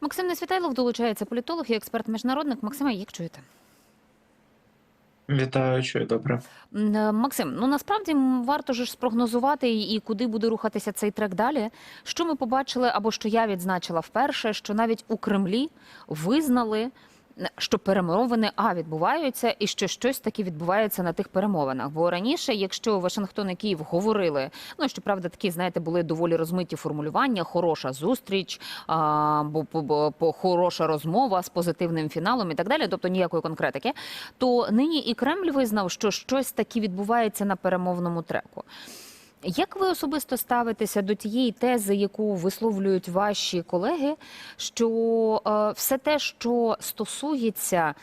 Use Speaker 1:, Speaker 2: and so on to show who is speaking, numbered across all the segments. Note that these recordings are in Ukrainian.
Speaker 1: Максим Несвітайлов долучається політолог і експерт-міжнародник. Максима, як чуєте?
Speaker 2: Вітаю, чую, добре.
Speaker 1: Е, Максим, ну насправді варто ж спрогнозувати і куди буде рухатися цей трек далі. Що ми побачили, або що я відзначила вперше, що навіть у Кремлі визнали, що перемовини а відбуваються, і що щось таке відбувається на тих перемовинах. Бо раніше, якщо Вашингтон і Київ говорили, ну щоправда, такі знаєте, були доволі розмиті формулювання, хороша зустріч, а, бо, бо, бо, хороша розмова з позитивним фіналом і так далі, тобто ніякої конкретики. То нині і Кремль визнав, що щось таке відбувається на перемовному треку. Як ви особисто ставитеся до тієї тези, яку висловлюють ваші колеги, що е, все те, що стосується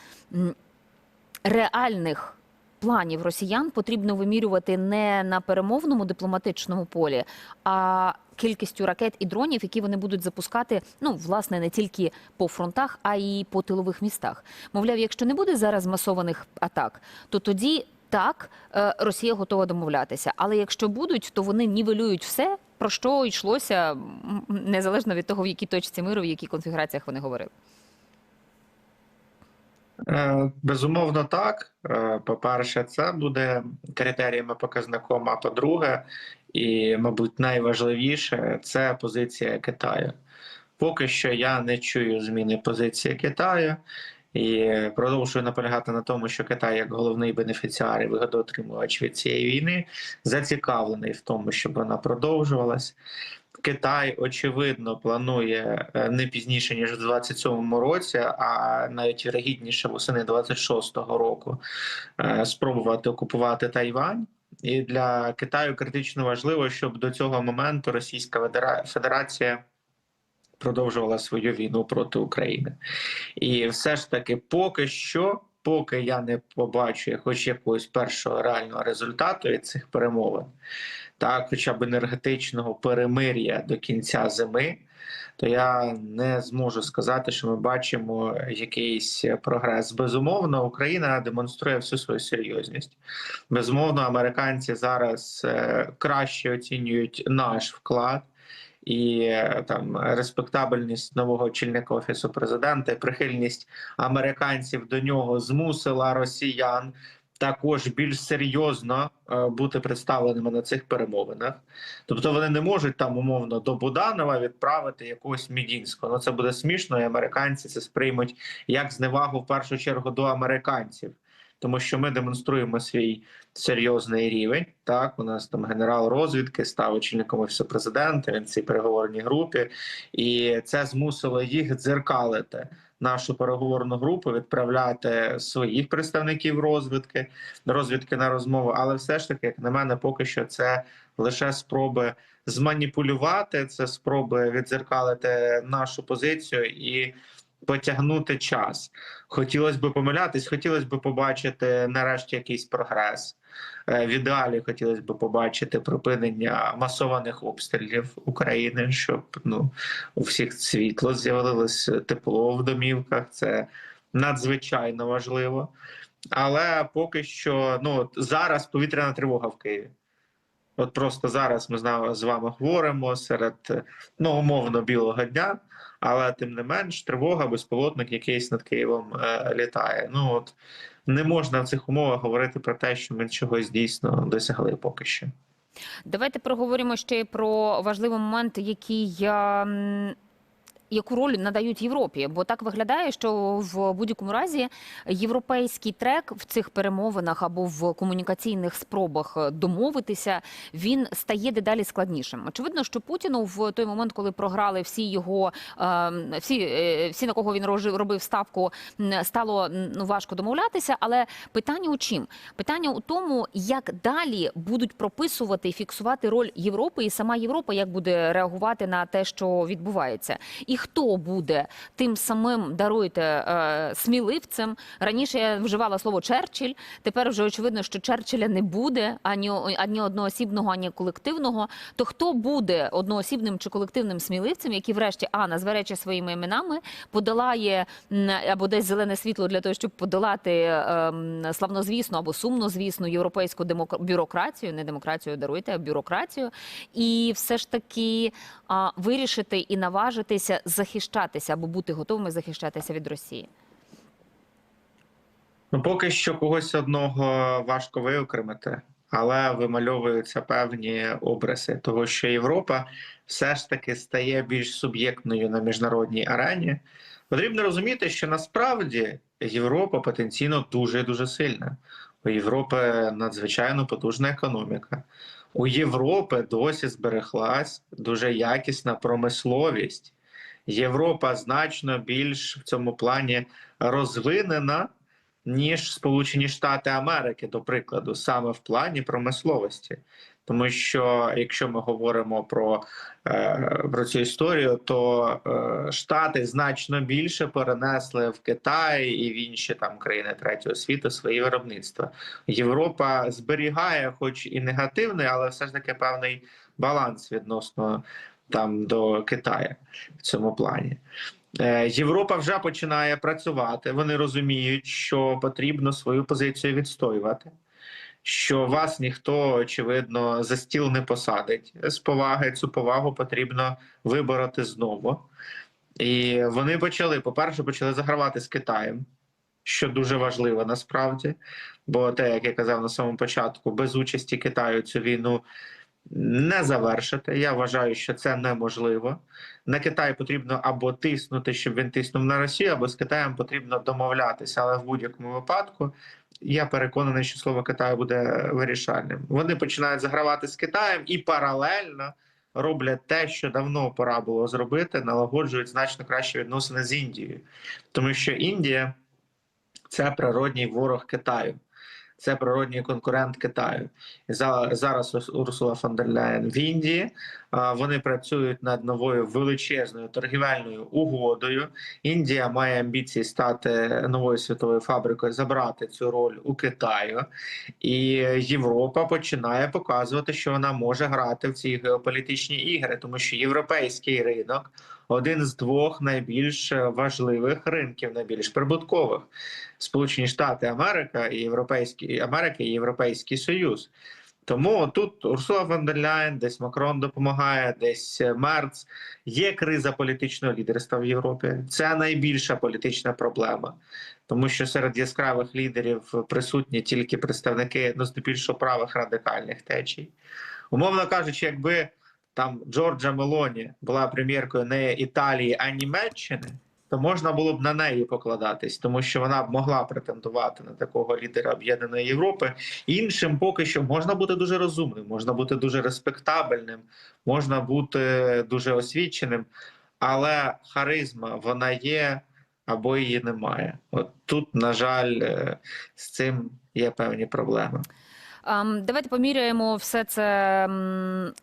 Speaker 1: реальних планів росіян, потрібно вимірювати не на перемовному дипломатичному полі, а кількістю ракет і дронів, які вони будуть запускати, ну власне не тільки по фронтах, а й по тилових містах. Мовляв, якщо не буде зараз масованих атак, то тоді так е, Росія готова домовлятися. Але якщо будуть, то вони нівелюють все, про що йшлося незалежно від того, в якій точці миру, в якій конфігураціях вони говорили.
Speaker 2: Е, Безумовно, так. Е, По-перше, це буде критеріями показником. А по-друге, і, мабуть, найважливіше це позиція Китаю. Поки що я не чую зміни позиції Китаю і продовжую наполягати на тому, що Китай, як головний бенефіціар і вигодоотримувач від цієї війни, зацікавлений в тому, щоб вона продовжувалась. Китай очевидно планує е, не пізніше ніж в 27-му році, а навіть вірогідніше восени 26-го року е, спробувати окупувати Тайвань. І для Китаю критично важливо, щоб до цього моменту Російська Федера- Федерація продовжувала свою війну проти України. І все ж таки, поки що, поки я не побачу хоч якогось першого реального результату від цих перемовин, так, хоча б енергетичного перемир'я до кінця зими, то я не зможу сказати, що ми бачимо якийсь прогрес. Безумовно, Україна демонструє всю свою серйозність. Безумовно, американці зараз е, краще оцінюють наш вклад. І е, там респектабельність нового очільника офісу президента, і прихильність американців до нього змусила росіян також більш серйозно е, бути представленими на цих перемовинах. Тобто вони не можуть там умовно до Буданова відправити якогось Мідінського. Ну це буде смішно, і американці це сприймуть як зневагу в першу чергу до американців. Тому що ми демонструємо свій серйозний рівень. Так, у нас там генерал розвідки став очільником офісу президента. Він в цій переговорній групі, і це змусило їх дзеркалити нашу переговорну групу, відправляти своїх представників розвідки, розвідки на розмову. Але все ж таки, як на мене, поки що це лише спроби зманіпулювати, це спроби відзеркалити нашу позицію і потягнути час. Хотілося б помилятись, хотілося б побачити нарешті якийсь прогрес. Е, В ідеалі хотілося б побачити припинення масованих обстрілів України, щоб ну у всіх світло з'явилось тепло в домівках. Це надзвичайно важливо. Але поки що, ну зараз повітряна тривога в Києві. От просто зараз ми з вами говоримо серед ну умовно білого дня, але тим не менш тривога, безпілотник якийсь над Києвом е, літає. Ну от не можна в цих умовах говорити про те, що ми чогось дійсно досягли поки що.
Speaker 1: Давайте проговоримо ще про важливий момент, який я. Яку роль надають Європі? Бо так виглядає, що в будь-якому разі європейський трек в цих перемовинах або в комунікаційних спробах домовитися він стає дедалі складнішим. Очевидно, що Путіну в той момент, коли програли всі його е, всі, е, всі на кого він робив ставку, стало ну важко домовлятися. Але питання у чим? Питання у тому, як далі будуть прописувати і фіксувати роль Європи, і сама Європа як буде реагувати на те, що відбувається, і хто буде тим самим даруйте е, сміливцем. Раніше я вживала слово Черчилль. Тепер вже очевидно, що Черчилля не буде ані, ані одноосібного, ані колективного. То хто буде одноосібним чи колективним сміливцем, який, врешті, а назве своїми іменами, подолає або десь зелене світло для того, щоб подолати ем, славнозвісну або сумнозвісну європейську демокра... бюрократію, не демократію даруйте, а бюрократію, і все ж таки а, вирішити і наважитися захищатися або бути готовими захищатися від Росії?
Speaker 2: Ну, поки що когось одного важко виокремити, але вимальовуються певні образи того, що Європа все ж таки стає більш суб'єктною на міжнародній арені. Потрібно розуміти, що насправді Європа потенційно дуже дуже сильна. У Європи надзвичайно потужна економіка. У Європи досі збереглась дуже якісна промисловість. Європа значно більш в цьому плані розвинена, ніж Сполучені Штати Америки, до прикладу, саме в плані промисловості. Тому що якщо ми говоримо про, е, про цю історію, то е, Штати значно більше перенесли в Китай і в інші там країни третього світу свої виробництва. Європа зберігає, хоч і негативний, але все ж таки певний баланс відносно там до Китаю в цьому плані. Е, Європа вже починає працювати. Вони розуміють, що потрібно свою позицію відстоювати, що вас ніхто, очевидно, за стіл не посадить з поваги. Цю повагу потрібно вибороти знову. І вони почали, по-перше, почали загравати з Китаєм, що дуже важливо насправді. Бо те, як я казав на самому початку, без участі Китаю цю війну не завершити. Я вважаю, що це неможливо. На Китай потрібно або тиснути, щоб він тиснув на Росію, або з Китаєм потрібно домовлятися. Але в будь-якому випадку я переконаний, що слово Китаю буде вирішальним. Вони починають загравати з Китаєм і паралельно роблять те, що давно пора було зробити, налагоджують значно кращі відносини з Індією, тому що Індія це природній ворог Китаю. Це природній конкурент Китаю. І за- зараз Урсула фон дер Ляєн в Індії. Вони працюють над новою величезною торгівельною угодою. Індія має амбіції стати новою світовою фабрикою, забрати цю роль у Китаю. І Європа починає показувати, що вона може грати в ці геополітичні ігри, тому що європейський ринок один з двох найбільш важливих ринків, найбільш прибуткових. Сполучені Штати Америка і Європейські Америка і Європейський Союз. Тому тут Урсула фон десь Макрон допомагає, десь Мерц. Є криза політичного лідерства в Європі. Це найбільша політична проблема, тому що серед яскравих лідерів присутні тільки представники ну, здебільшого правих радикальних течій. Умовно кажучи, якби там Джорджа Мелоні була прем'єркою не Італії, а Німеччини, то можна було б на неї покладатись, тому що вона б могла претендувати на такого лідера об'єднаної Європи. Іншим поки що можна бути дуже розумним, можна бути дуже респектабельним, можна бути дуже освіченим, але харизма вона є або її немає. От тут, на жаль, е, з цим є певні проблеми.
Speaker 1: Давайте поміряємо все це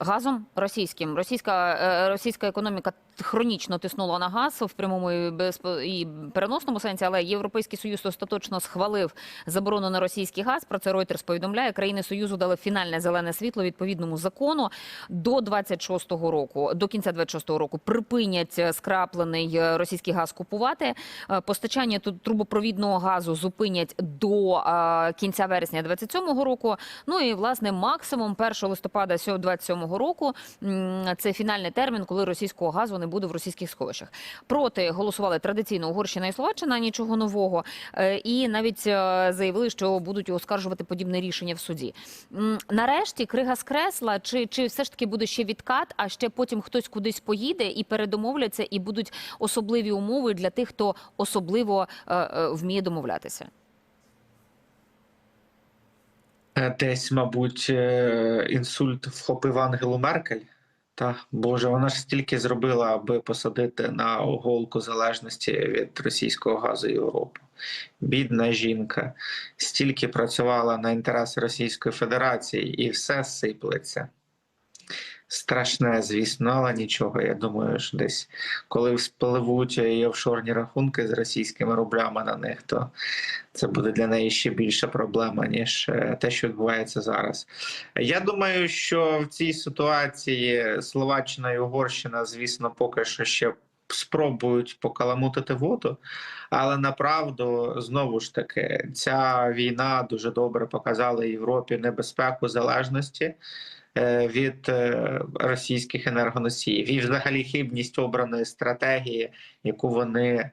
Speaker 1: газом російським. Російська е, російська економіка хронічно тиснула на газ в прямому і безпо- і переносному сенсі, але Європейський Союз остаточно схвалив заборону на російський газ. Про це Reuters повідомляє. Країни Союзу дали фінальне зелене світло відповідному закону до 26-го року, до кінця 26-го року припинять е, скраплений е, російський газ купувати. Е, Постачання тут трубопровідного газу зупинять до е, кінця вересня 27-го року. Ну і власне максимум 1 листопада 27-го року це фінальний термін, коли російського газу не буде в російських сховищах. Проти голосували традиційно Угорщина і Словаччина, нічого нового. Е, І навіть е, заявили, що будуть оскаржувати подібне рішення в суді. Нарешті крига скресла, чи, чи все ж таки буде ще відкат, а ще потім хтось кудись поїде і передомовляться, і будуть особливі умови для тих, хто особливо е, вміє домовлятися.
Speaker 2: Е, Десь, мабуть, е, інсульт вхопив Ангелу Меркель. Та Боже, вона ж стільки зробила, аби посадити на оголку залежності від російського газу Європу. Бідна жінка, стільки працювала на інтереси Російської Федерації, і все сиплеться. Страшне, звісно, але нічого. Я думаю, що десь коли вспливуть і офшорні рахунки з російськими рублями на них, то це буде для неї ще більша проблема, ніж е, те, що відбувається зараз. Я думаю, що в цій ситуації Словаччина і Угорщина, звісно, поки що ще спробують покаламутити воду, але направду знову ж таки ця війна дуже добре показала Європі небезпеку залежності. Е, від е, російських енергоносіїв, і взагалі хибність обраної стратегії, яку вони е,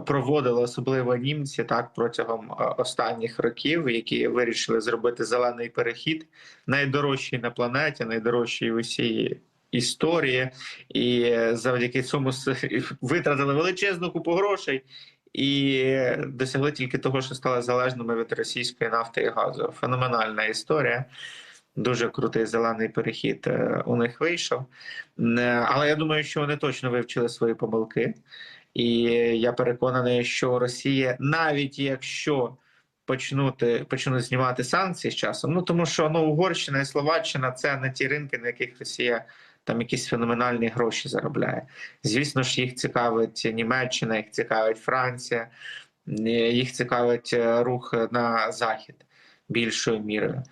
Speaker 2: проводили, особливо німці, так протягом останніх років, які вирішили зробити зелений перехід, найдорожчий на планеті, найдорожчий в усій історії, і завдяки цьому витратили величезну купу грошей. І досягли тільки того, що стали залежними від російської нафти і газу. Феноменальна історія. Дуже крутий зелений перехід е, у них вийшов. Е, Але я думаю, що вони точно вивчили свої помилки. І я переконаний, що Росія, навіть якщо почнути почнуть знімати санкції з часом, ну тому що ну, Угорщина і Словаччина це не ті ринки, на яких Росія там якісь феноменальні гроші заробляє. Звісно ж, їх цікавить Німеччина, їх цікавить Франція, е, їх цікавить рух на захід більшою мірою.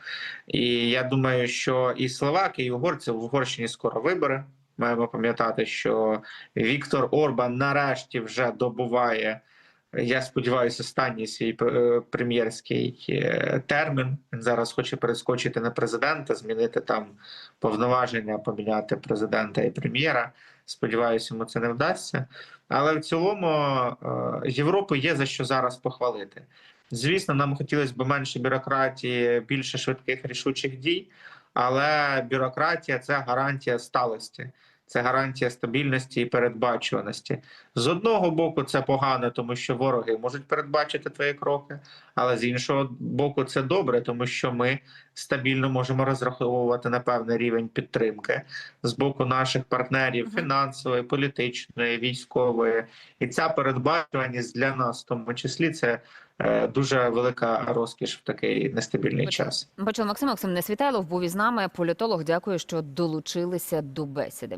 Speaker 2: І я думаю, що і словаки, і угорці в Угорщині скоро вибори. Маємо пам'ятати, що Віктор Орбан нарешті вже добуває. Я сподіваюся, останній свій е, прем'єрський е, термін. Він зараз хоче перескочити на президента, змінити там повноваження, поміняти президента і прем'єра. Сподіваюся, йому це не вдасться. Але в цілому е, Європу є за що зараз похвалити. Звісно, нам хотілося б менше бюрократії, більше швидких рішучих дій, але бюрократія це гарантія сталості, це гарантія стабільності і передбачуваності. З одного боку, це погано, тому що вороги можуть передбачити твої кроки, але з іншого боку, це добре, тому що ми стабільно можемо розраховувати на певний рівень підтримки з боку наших партнерів фінансової, політичної, військової. І ця передбачуваність для нас, в тому числі, це дуже велика розкіш в такий нестабільний час.
Speaker 1: Бачила Максим Максим Несвітайлов був із нами. Політолог. Дякую, що долучилися до бесіди.